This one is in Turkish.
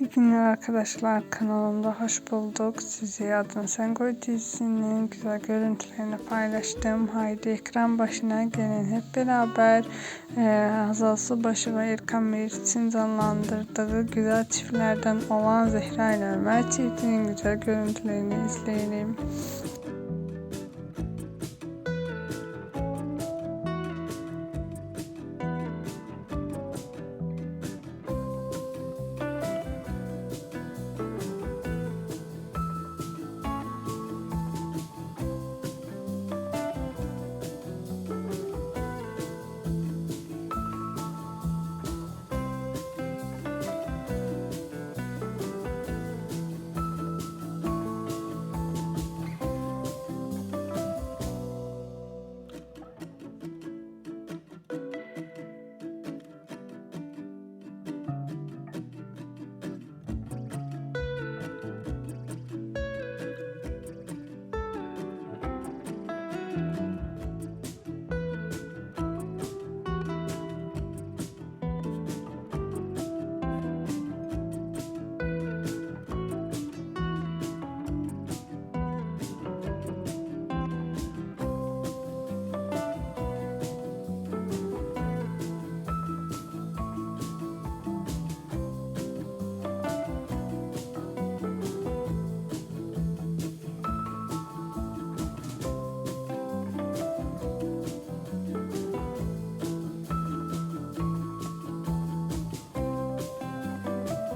İyi günler arkadaşlar kanalımda hoş bulduk. Sizi Adını Sen Koy dizisinin güzel görüntülerini paylaştım. Haydi ekran başına gelin hep beraber ee, e, Hazal Subaşı ve Erkan Meriç'in canlandırdığı güzel çiftlerden olan Zehra ile Ömer çiftinin güzel görüntülerini izleyelim.